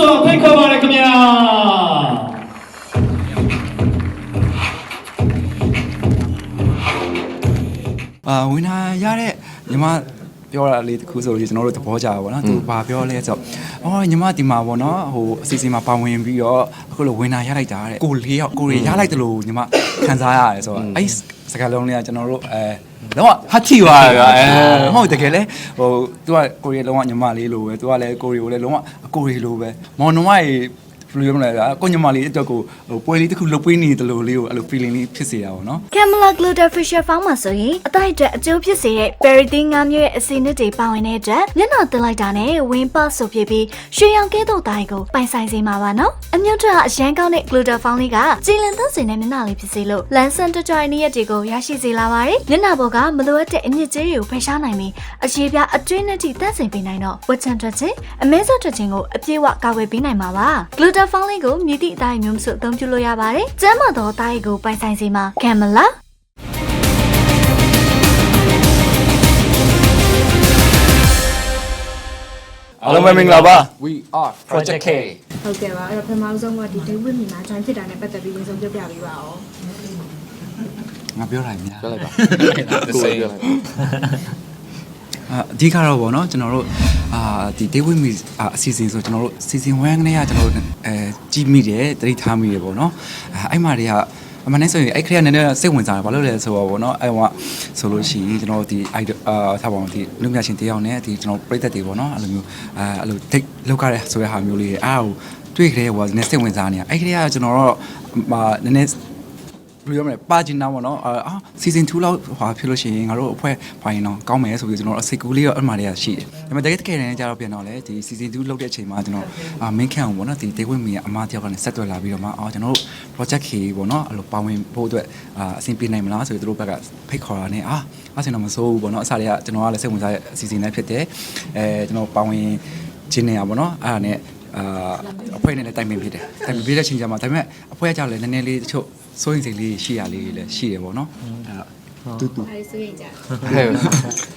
စွာဖိတ်ခေါ်ပါတယ်ခင်ဗျာအာဝင်လာရတဲ့ညီမပြောတာလေးတစ်ခုဆိုလို့ကျွန်တော်တို့သဘောကျတာပေါ့နော်သူဘာပြောလဲဆိုတော့အော်ညီမဒီမှာပေါ့နော်ဟိုအစီအစဉ်မှာပါဝင်ပြီးတော့အခုလိုဝင်လာရလိုက်တာတဲ့ကိုလေးရောက်ကိုရီရလိုက်တယ်လို့ညီမခံစားရတယ်ဆိုတော့အဲ့စကားလုံးလေးကကျွန်တော်တို့အဲ တော့ဟာချီပါဗျာအဲဟုတ်တကယ်လေဟိုသူကကိုရီလုံးဝညီမလေးလိုပဲသူကလည်းကိုရီကိုလည်းလုံးဝအကိုရီလိုပဲမောင်နှမရေ ဘယ်လိုပြောမလဲဗျာကိုညီမလေးအတွက်ကိုဟိုပွဲလေးတစ်ခုလုပ်ပေးနေတယ်လို့လေးကိုအဲ့လို feeling လေးဖြစ်စေတာပေါ့နော် Camela Glitter Facial Foam မှာဆိုရင်အတိုက်အတွက်အကျိုးဖြစ်စေတဲ့ Peritin ငါးမျိုးရဲ့အဆီနစ်တွေပါဝင်တဲ့အတွက်မျက်နှာတင်လိုက်တာနဲ့ဝင်းပတ်ဆိုဖြစ်ပြီးရွှေရောင်ကဲသို့တိုင်းကိုပိုင်ဆိုင်စေမှာပါနော်အမြင့်ထွက်အရန်ကောင်းတဲ့ Glitter Foam လေးကကြည်လင်သန့်စင်တဲ့မျက်နှာလေးဖြစ်စေလို့လန်းဆန်တကြွနည်းရက်တွေကိုရရှိစေလာပါတယ်မျက်နှာပေါ်ကမလိုအပ်တဲ့အညစ်အကြေးတွေကိုဖယ်ရှားနိုင်ပြီးအရေးပြအတွင်းနဲ့ထိသန့်စင်ပေးနိုင်တော့ဝတ်ချန်ထွက်ခြင်းအမဲဆော့ထွက်ခြင်းကိုအပြည့်အဝကာကွယ်ပေးနိုင်မှာပါ Glitter Foam လေးကိုမြည်သည့်အတိုင်းမျိုးမဆိုအသုံးပြုလို့ရပါတယ်ကျမ်းမာသောအတိုင်းကိုပိုင်ဆိုင်စေမှာ Camela အားလုံးပဲမင်္ဂလာပါ We are Project K ဟုတ်ကဲ့ပါအဲ့တော့ပထမဆုံးကဒီ day with me မှာ join ဖြစ်တာနဲ့ပတ်သက်ပြီးရင်ဆုံးပြောပြပေးပါဦးငါပြောတာများပြောလိုက်ပါ The same ပြောလိုက်ပါ အာအဓိကတော့ဗောနော်ကျွန်တော်တို့အာဒီ day with me အာအစီအစဉ်ဆိုကျွန်တော်တို့ season 1ကနေကကျွန်တော်တို့အဲကြည့်မိတယ်တတိထားမိတယ်ဗောနော်အဲအဲ့မှာတွေကအမှန်တမ်းဆိုရင်အဲ့ခရီးကနည်းနည်းစိတ်ဝင်စားတယ်ဘာလို့လဲဆိုတော့ဗောနော်အဲ့ဟိုကဆိုလို့ရှိရင်ကျွန်တော်တို့ဒီ idol အာထားပါအောင်ဒီလူမြရှင်တယောက်နဲ့ဒီကျွန်တော်ပြည့်သက်တွေဗောနော်အဲ့လိုမျိုးအဲအဲ့လို date လောက်ရတဲ့ဆိုတဲ့ဟာမျိုးလေးအားကိုတွေ့ကြတဲ့ဟိုကနည်းနည်းစိတ်ဝင်စားနေတာအဲ့ခရီးကကျွန်တော်တော့အာနည်းနည်း ဘယ်လိုပြောမလဲပါကျင်တာပေါ့နော်အာ season 2လောက်ဟွာဖြစ်လို့ရှိရင်ငါတို့အဖွဲ့ဖိုင်တော့ကောင်းမယ်ဆိုပြီးကျွန်တော်အစိတ်ကူးလေးရောအမှတွေကရှိတယ်ဒါပေမဲ့တကယ်တကယ်တည်းကျတော့ပြန်တော့လေဒီ season 2လောက်တဲ့အချိန်မှာကျွန်တော်အာ main ခံအောင်ပေါ့နော်ဒီ day with me အမတယောက်ကနေဆက်သွယ်လာပြီးတော့မှအော်ကျွန်တော်တို့ project K ပေါ့နော်အဲ့လိုပါဝင်ဖို့အတွက်အာအဆင်ပြေနိုင်မလားဆိုပြီးသူတို့ဘက်ကဖိတ်ခေါ်တာနဲ့အာအဆင်တော့မစိုးဘူးပေါ့နော်အစားတွေကကျွန်တော်ကလည်းစိတ်ဝင်စားတဲ့ season နဲ့ဖြစ်တယ်အဲကျွန်တော်ပါဝင်ခြင်းနေရပေါ့နော်အဲ့ဒါနဲ့ အာအဖွဲ့နဲ့လည်းတိုင်ပင်ဖြစ်တယ်တိုင်ပင်ဖြစ်တဲ့အချိန်ကျမှဒါပေမဲ့အဖွဲ့ကကြောက်လည်းနည်းနည်းလေးတချို့စိုးရင်စိတ်လေးရှိရလေးလည်းရှိတယ်ပေါ့နော်အဲ့ဒါတူတူအဲ့ဒီဆိုရင်ကြာဟဲ့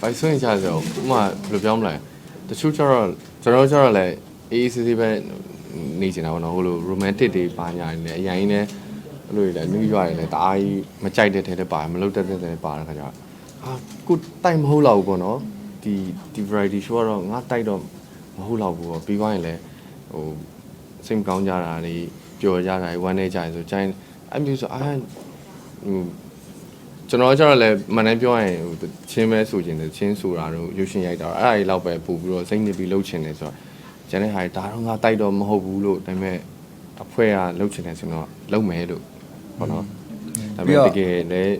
ဘာဆိုရင်ချာဆိုဥမာဘယ်လိုပြောမလဲတချို့ကျတော့ကျွန်တော်ကျတော့လည်းအေးအေးဆေးဆေးပဲနေချင်တာပေါ့နော်ဟိုလို romantic တွေပါညာနေတယ်အရင်ကြီးနဲ့အဲ့လိုလေနူးရွာတွေလည်းတအားကြီးမကြိုက်တဲ့ထဲလည်းပါတယ်မလုပ်တတ်တဲ့ထဲလည်းပါတယ်ခါကျတော့အာကိုတိုက်မဟုတ်တော့ဘူးပေါ့နော်ဒီဒီ variety show ကတော့ငါတိုက်တော့မဟုတ်တော့ဘူးပေါ့ပြီးသွားရင်လည်း ဟိုစိတ်မကောင်းကြတာတွေပျော်ကြတာတွေဝမ်းနေကြတယ်ဆိုကြိုင်းအဲ့မျိုးဆိုအာဟိုကျွန်တော်ကျတော့လည်းမန်တိုင်းပြောရရင်ဟိုချင်းပဲဆိုခြင်းတယ်ချင်းဆိုတာတော့ရုပ်ရှင်ရိုက်တာတော့အဲ့ဒါကြီးလောက်ပဲပို့ပြီးတော့စိတ်နေပြီးလှုပ်ချင်တယ်ဆိုတော့ကျန်တဲ့ဟာတွေဒါတော့ငါတိုက်တော့မဟုတ်ဘူးလို့ဒါပေမဲ့အဖွဲကလှုပ်ချင်တယ်ဆိုတော့လှုပ်မယ်လို့ပေါ့နော်ဒါပေမဲ့တကယ်လည်း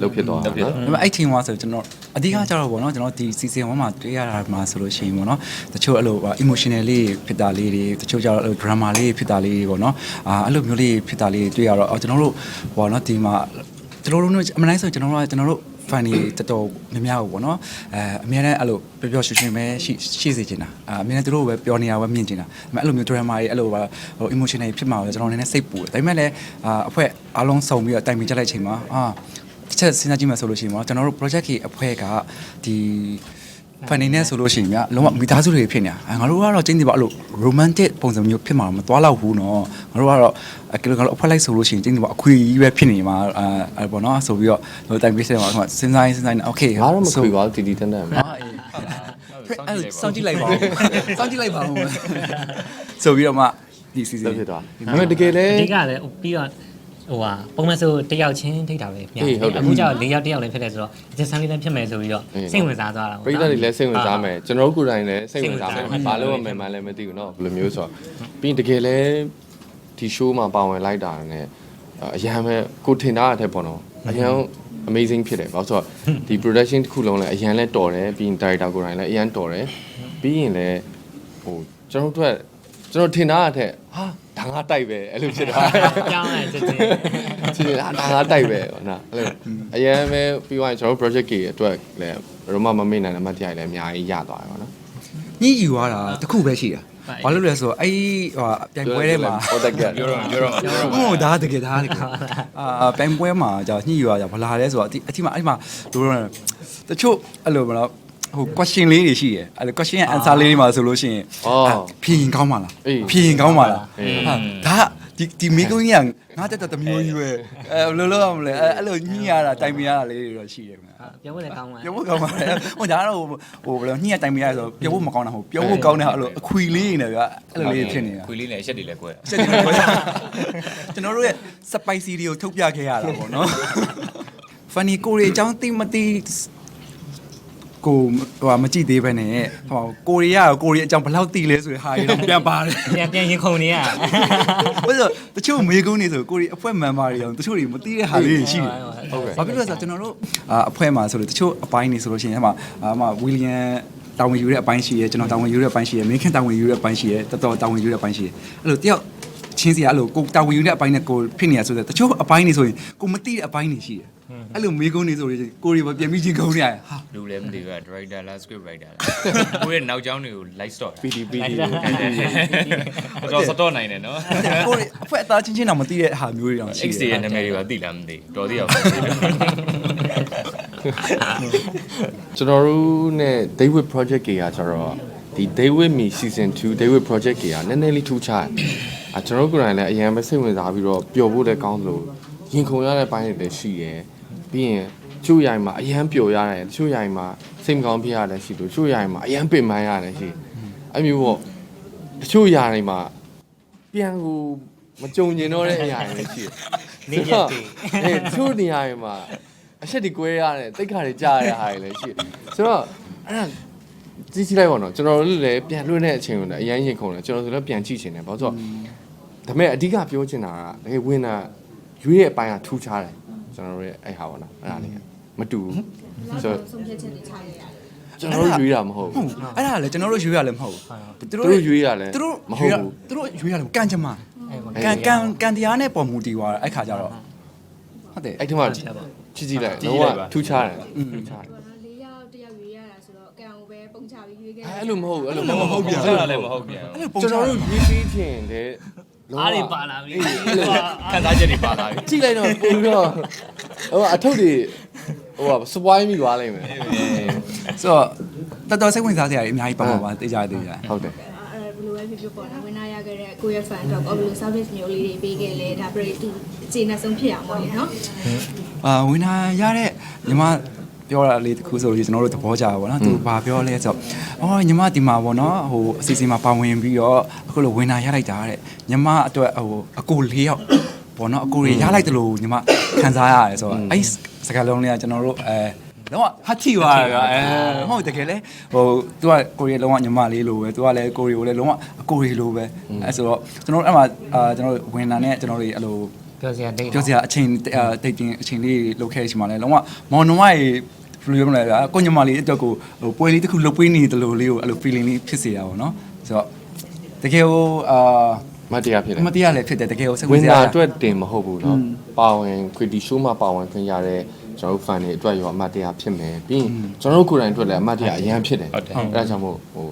လှုပ်ဖြစ်သွားတာနော်ဒါပေမဲ့အဲ့ team ကဆိုကျွန်တော်အဓိကကျတော့ဗောနော်ကျွန်တော်ဒီ season 1မှာတွေ့ရတာမှာဆိုလို့ရှိရင်ဗောနော်တချို့အဲ့လို emotional လေးဖြစ်တာလေးတွေတချို့ကျတော့အဲ့လို drama လေးဖြစ်တာလေးတွေဗောနော်အာအဲ့လိုမျိုးလေးဖြစ်တာလေးတွေ့ရတော့အော်ကျွန်တော်တို့ဗောနော်ဒီမှာကျွန်တော်တို့တို့အမှန်တိုင်းဆိုကျွန်တော်တို့ကကျွန်တော်တို့ fan တွေတော်တော်များများကိုဗောနော်အဲအများနဲ့အဲ့လိုပျော်ပျော်ရွှင်ရွှင်ပဲရှိရှိစေချင်တာအာအများနဲ့သူတို့ပဲပျော်နေတာပဲမြင်ချင်တာဒါပေမဲ့အဲ့လိုမျိုး drama တွေအဲ့လိုပါဟို emotional ဖြစ်မှာပဲကျွန်တော်နည်းနည်းစိတ်ပူတယ်ဒါပေမဲ့လည်းအာအဖွဲအားလုံးစုံပြီးတော့တိုင်ပင်ကြလိုက်ချိန်မှာအာ တစ်ချက်စဉ်းစားကြည့်မှဆိုလို့ရှိရင်ပေါ့ကျွန်တော်တို့ project ကြီးအဖွဲ့ကဒီ funding နဲ့ဆိုလို့ရှိရင်ဗျလုံးဝမိသားစုတွေဖြစ်နေတာငါတို့ကတော့ကျင်းနေပါအဲ့လို romantic ပုံစံမျိုးဖြစ်မှာမသွားတော့ဘူးเนาะငါတို့ကတော့အကယ်လို့ငါတို့အဖွဲ့လိုက်ဆိုလို့ရှိရင်ကျင်းနေပါအခွေကြီးပဲဖြစ်နေမှာအဲအဲ့ပေါ့เนาะဆိုပြီးတော့ဟိုတိုင်ပေးစတယ်မှာစဉ်းစားရင်စဉ်းစားရင် okay ငါတော့မခွေပါဘူးတီတီတန်းတန်းပဲ အာအေးအဲ့စောင့်ကြည့်လိုက်ပါဦးစောင့်ကြည့်လိုက်ပါဦးဆိုပြီးတော့မှဒီ season လှုပ်ဖြစ်သွားဒါပေမဲ့တကယ်လည်း အဓိကလည်းပြီးတော့ ဟိုဟာပုံမှန်ဆိုတယောက်ချင်းထိတ်တာပဲပြန် အေးဟုတ်တယ် အခုကျတော့၄ယောက်တစ်ယောက်လည်းဖြစ်တယ်ဆိုတော့ဒီဆန်လေးလည်းဖြစ်မယ်ဆိုပြီးတော့ အေး စိတ်ဝင်စားသွားတာ ပရိသတ်တွေလည်းစိတ်ဝင်စားမယ်ကျွန်တော်တို့ကိုယ်တိုင်လည်းစိတ်ဝင်စားမယ် စိတ်ဝင်စားမယ် ဘာလို့မမှန်လည်းမသိဘူးเนาะဘယ်လိုမျိုးဆိုတော့ပြီးရင်တကယ်လည်းဒီ show မှာပါဝင်လိုက်တာနဲ့အရန်ပဲကိုထင်တာတဲ့ပေါ့နော်အရန် amazing ဖြစ်တယ်ဘာလို့ဆိုတော့ဒီ production တစ်ခုလုံးလည်းအရန်လဲတော်တယ်ပြီးရင် director ကိုယ်တိုင်လည်းအရန်တော်တယ်ပြီးရင်လည်းဟိုကျွန်တော်တို့ ကကျွန်တော်ထင်တာတဲ့ဟာဒါငါတိုက်ပဲအဲ့လိုဖြစ်တာကြောင်းလိုက်ချက်ချင်းချစ်တာဒါငါတိုက်ပဲဟောနာအဲ့လိုအရန်ပဲပြီးသွားရင်ကျွန်တော်တို့ project ကြီးအတွက်လည်းရမမမေ့နိုင်တဲ့မတ်တရားလည်းအများကြီးရသွားတယ်ပေါ့နော်ညှိယူရတာတခုပဲရှိတာဘာလို့လဲဆိုတော့အဲ့ဟိုပြိုင်ပွဲထဲမှာဟောတက်ကပြောတော့ပြောတော့ပြောတော့ဟိုဒါတကယ်ဒါတကယ်အာပြိုင်ပွဲမှာကြာညှိယူရကြဘလာလဲဆိုတော့အတိအတိမှာအဲ့မှာတို့တချို့အဲ့လိုမလား ဟဟို question လေးတွေရှိတယ်အဲ့ဒါ question ရဲ့ answer လေးတွေမှာဆိုလို့ရှိရင်အော်အာဖြေရင်ကောင်းပါလားအေးဖြေရင်ကောင်းပါလားအေး ဟာဒါဒီဒီမိကုန်းကြီးကငါတက်တက်တမျိုးကြီးပဲအဲဘယ်လိုလုပ်ရမလဲအဲအဲ့လိုညှိရတာတိုင်ပင်ရတာလေးတွေတော့ရှိတယ်ခင်ဗျာ ပြောဖို့လည်းကောင်းပါပြောဖို့ကောင်းပါလေဟိုဒါကတော့ဟိုဘယ်လိုညှိရတိုင်ပင်ရဆိုပြောဖို့မကောင်းတာဟုတ်ပြောဖို့ကောင်းတဲ့ဟာအဲ့လိုအခွေလေးနေတယ်ဗျာအဲ့လိုလေးဖြစ်နေတာခွေလေးနဲ့အချက်တွေလည်းကွဲစက်တင်ဘာကျွန်တော်တို့ရဲ့ spicy တွေကိုထုတ်ပြခဲ့ရတာပေါ့နော် funny ကိုရီအကြောင်းသိမသိ ကိုဟိုမကြည့်သေးပဲနဲ့ဟိုကိုရီးယားကိုရီးအကြောင်းဘယ်လောက်သိလဲဆိုတဲ့ဟာတွေတော့ပြန်ပါတယ်ပြန်ပြန်ရင်ခုန်နေရဘယ်လိုတချို့မေကုန်းနေဆိုကိုရီအဖွဲ့ member တွေအောင်တချို့တွေမသိတဲ့ဟာလေးတွေရှိတယ်ဟုတ်ကဲ့ဘာဖြစ်လို့လဲဆိုတော့ကျွန်တော်တို့အာအဖွဲ့မှာဆိုလို့တချို့အပိုင်းနေဆိုလို့ရှိရင်အဲ့မှာအာမဝီလီယံတာဝန်ယူတဲ့အပိုင်းရှိရဲကျွန်တော်တာဝန်ယူတဲ့အပိုင်းရှိရဲမင်းခင်တာဝန်ယူတဲ့အပိုင်းရှိရဲတော်တော်တာဝန်ယူတဲ့အပိုင်းရှိရဲအဲ့လိုတယောက်ချင်းစီကအဲ့လိုကိုတာဝန်ယူတဲ့အပိုင်းနဲ့ကိုဖြစ်နေရဆိုတဲ့တချို့အပိုင်းနေဆိုရင်ကိုမသိတဲ့အပိုင်းနေရှိတယ် အဲ့လိုမေကုန်းနေဆိုရင်ကိုရီပဲပြန်ပြီးချင်းကုန်းနေရတယ်ဟာလူလည်းမသိဘူးက director လား script writer လားကိုယ့်ရဲ့နောက်ကျောင်းတွေကို live store တာ PD PD တော့စတော့နိုင်တယ်နော်ကိုရီအဖွဲ့အသားချင်းချင်းတော့မသိတဲ့ဟာမျိုးတွေတော့ရှိ X တယ်ရဲ့နာမည်တွေကသိလားမသိဘူးတော်သေးအောင်ကျွန်တော်တို့နဲ့ David project ကြီးကကျတော့ဒီ David Me season 2 David project ကြီးကနည်းနည်းလေးထူးခြားတယ်။အဲကျွန်တော်တို့ကိုယ်တိုင်လည်းအရင်ပဲစိတ်ဝင်စားပြီးတော့ပျော်ဖို့လည်းကောင်းသလိုရင်ခုန်ရတဲ့ပိုင်းတွေလည်းရှိတယ်။ ပြီးရင်ချို့ရိုင်မှာအရန်ပျော်ရတယ်ချို့ရိုင်မှာစိတ်မကောင်းဖြစ်ရတယ်ရှိလို့ချို့ရိုင်မှာအရန်ပင်ပန်းရတယ်ရှိ။အမျိုးပေါ့တချို့ຢာတွေမှာပြန်ကိုမကြုံကျင်တော့တဲ့အရာတွေလည်းရှိတယ်။နေရက်တွေအဲသူ့နေရာတွေမှာအချက်တွေကွဲရတယ်တိတ်ခါတွေကြားရတဲ့ဟာတွေလည်းရှိတယ်ဆိုတော့အဲ့ဒါကြည့်ကြည့်လိုက်ပါတော့ကျွန်တော်တို့လည်းပြန်လွှင့်တဲ့အချိန်ကိုလည်းအရင်ရင်ခုန်တယ်ကျွန်တော်တို့လည်းပြန်ကြည့်ချင်တယ်ဘာလို့ဆိုတော့ဒါပေမဲ့အဓိကပြောချင်တာကတကယ်ဝင်တာရွေးရဲ့အပိုင်းကထူးခြားတယ် ကျွန်တော်တို့ရဲ့အဲ့ဟာပေါ့နော်အဲ့ဒါလေးကမတူဘူးဆိုတော့ဆုံးဖြတ်ချက်တွေချခဲ့ရတယ်ကျွန်တော်တို့ရွေးတာမဟုတ်ဟုတ်ဘူးအဲ့ဒါလည်းကျွန်တော်တို့ရွေးရလည်းမဟုတ်ဘူးသူတို့ရွေးရလဲသူတို့မဟုတ်ဘူးသူတို့ရွေးရလည်းကံကြမ္မာအဲ့ပေါ့ကံကံကံတရားနဲ့ပုံမူတည်သွားတာအဲ့ခါကျတော့ဟုတ်တယ်အဲ့ဒီမှာကြည့်ကြည့်လိုက်လုံးဝထူးခြားတယ်ထူးခြားတယ်ပေါ့နော်၄ယောက်တစ်ယောက်ရွေးရတာဆိုတော့ကံကိုပဲပုံချပြီးရွေးခဲ့အဲ့လိုမဟုတ်ဘူးအဲ့လိုမဟုတ်ဘူးအဲ့ဒါလည်းမဟုတ်ပြန်အဲ့လိုပုံကျွန်ချတော်တာတို့ရွေးပေးခြင်းတဲ့လုံးဝ အားတွေပါလာပြီခံစားချက်တွေပါလာပြီကြည့်လိုက်တော့ပုံပြီးတော့ဟိုအထုပ်တွေဟိုကစပွိုင်းမိသွားလိမ့်မယ်ဆိုတော့တော်တော်စိတ်ဝင်စားစရာတွေအများကြီးပါပါပါသိကြသိကြဟုတ်တယ်အဲ့ဘယ်လိုပဲဖြစ်ဖြစ်ပေါ့နော်ဝင်နာရခဲ့တဲ့ကိုယ့်ရဲ့ fan တော့ဘယ်လို service မျိုးလေးတွေပေးခဲ့လဲဒါပြည့်သူအခြေအနေဆုံးဖြစ်အောင်ပေါ့လေနော်အာဝင်လာရတဲ့ညီမပြောတာလေးတစ်ခုဆိုလို့ကျွန်တော်တို့သဘောကျတာပေါ့နော်သူဘာပြောလဲဆိုတော့ အော်ညီမဒီမှာပေါ့နော်ဟိုအစီအစဉ်မှာပါဝင်ပြီးတော့အခုလိုဝင်လာရလိုက်တာတဲ့ညီမအတွက်ဟိုအကိုလေးယောက်ပေါ့နော်အကိုတွေရလိုက်တယ်လို့ညီမခံစားရတယ်ဆိုတော့အဲ့စကားလုံးလေးကကျွန်တော်တို့အဲတော့ဟာချီပါကအဲဟုတ်တကယ်လေဟိုသူကကိုရီလုံးဝညီမလေးလိုပဲသူကလည်းကိုရီကိုလည်းလုံးဝအကိုရီလိုပဲအဲဆိုတော့ကျွန်တော်တို့အဲ့မှာအာကျွန်တော်တို့ဝင်လာနဲ့ကျွန်တော်တို့အဲ့လိုပြောစရာတိတ်ပြောစရာအချိန်တိတ်တင်အချိန်လေးလောက်ခဲ့ချိန်မှာလဲလုံးဝမောင်နှမရေ ဘယ်လိုပြောမလဲဗျာကိုညမလေးအတွက်ကိုဟိုပွဲလေးတစ်ခုလုပ်ပေးနေတယ်လို့လေးကိုအဲ့လို feeling လေးဖြစ်စေတာပေါ့နော်ဆိုတော့တကယ်ကိုအာ မတရားဖြစ်တယ် မတရားလည်းဖြစ်တယ်တကယ်ကိုစိတ် ဝ ဝင် င် စား တာ ရ အတွက်တင်မဟုတ်ဘူးเนาะပါဝင်ခွေတီရှိုးမှာပါဝင်ခွင့်ရတဲ့ကျွန်တော်တို့ fan တွေအတွက်ရောအမတ်တရားဖြစ်မယ်ပြီးရင်ကျွန်တော်တို့ကိုယ်တိုင်အတွက်လည်းအမတ်တရားအရင်ဖြစ်တယ် ဟုတ်တယ် အဲ့ဒါကြောင့်မို့ဟို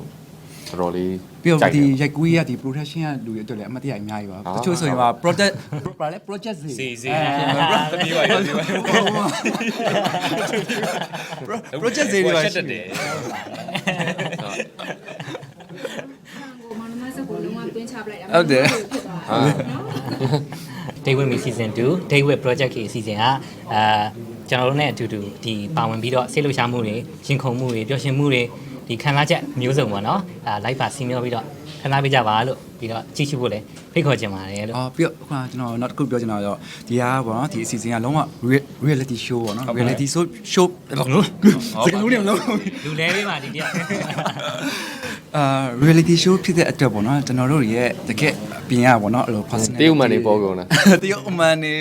တော်တော်လေးပြီးတော့ကြိုက်တဒီယ်ရိုက်ကူးရဒီ production ကလူတွေအတွက်လည်းအမတရားအများကြီးပါအာတချို့ဆိုရင်ပါ project ပါလေ project စီစီစီပြီးပါပြီပြီးပါပြီ project စီတွေပါချက်ရှိတတယ်ယ်ကိုမောင်နှမဆက်ကိုလုံးဝတွင်းချပလိုက်တာဟုတ်တယ်ဖြစ်သွားတာနော် Day with me season 2 Day with project ကြီး season ကအာကျွန်တော်တို့နဲ့အတူတူဒီပါဝင်ပြီးတော့ဆေးလှုပ်ရှားမှုတွေရှင်ခုန်မှုတွေပျော်ရွှင်မှုတွေ ဒီခံစားချက်မျိုးစုံပေါ့နော်အာ live ပါစီမျောပြီးတော့ခံစားပေးကြပါလို့ပြီးတော့ကြည့်ရှုဖို့လည်းဖိတ်ခေါ်ချင်ပါတယ်လို့ အော်ပြီးတော့ခုနကကျွန်တော်နောက်တစ်ခုပြောချင်တာတော့ဒီဟာပေါ့နော်ဒီအစီအစဉ်ကလုံးဝ reality show ပေါ့နော် reality show show ဘယ်လိုစကလုံးတွေမလုံးလူလဲပေးပါဒီတယောက်အာ reality show ဖြစ်တဲ့အတွက်ပေါ့နော်ကျွန်တော်တို့ရဲ့တကယ်အပြင်ရပေါ့နော်အဲ့လို personal တရုတ်မှန်နေပေါ်ကုန်လားတရုတ်အမှန်နေ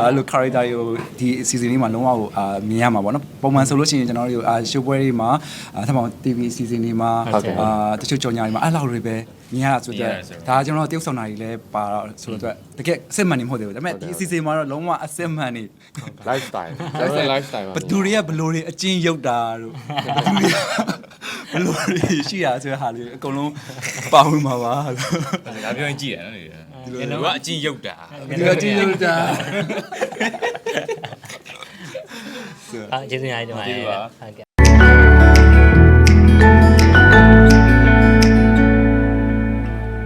အဲ့လို character တွေကိုဒီ season လေးမှာလုံးဝကိုအာမြင်ရမှာပေါ့နော်ပုံမှန်ဆိုလို့ရှိရင်ကျွန်တော်တို့အာ show ပွဲတွေမှာအာထပ်မအောင် TV season တွေမှာဟုတ်ကဲ့ အာတချို့ကြော်ညာတွေမှာအဲ့လောက်တွေပဲ မြင်ရတာဆိုတော့မြင်ရတယ်ဆိုတော့ဒါကျွန်တော်တို့တရုတ်ဆောင်တာတွေလည်းပါတော့ဆိုတော့တကယ်အစစ်မှန်နေမဟုတ်သေးဘူးဒါပေမဲ့ဒီ season မှာတော့လုံးဝအစစ်မှန်နေ lifestyle ကျွန်တော် lifestyle ပါဘသူတွေကဘလို့တွေအချင်းရုပ်တာတို့ဘသူတွေကဘလို့တွေရှိရဆိုတဲ့ဟာလေးအကုန်လုံးပါဝင်မှာပါလို့ဒါပြောရင်ကြည့်ရတယ်နော်ဒီကအချင်းရုပ်တာဒီကအချင်းရုပ်တာအာကျေးဇူးများတင်ပါတယ်ဟုတ်ကဲ့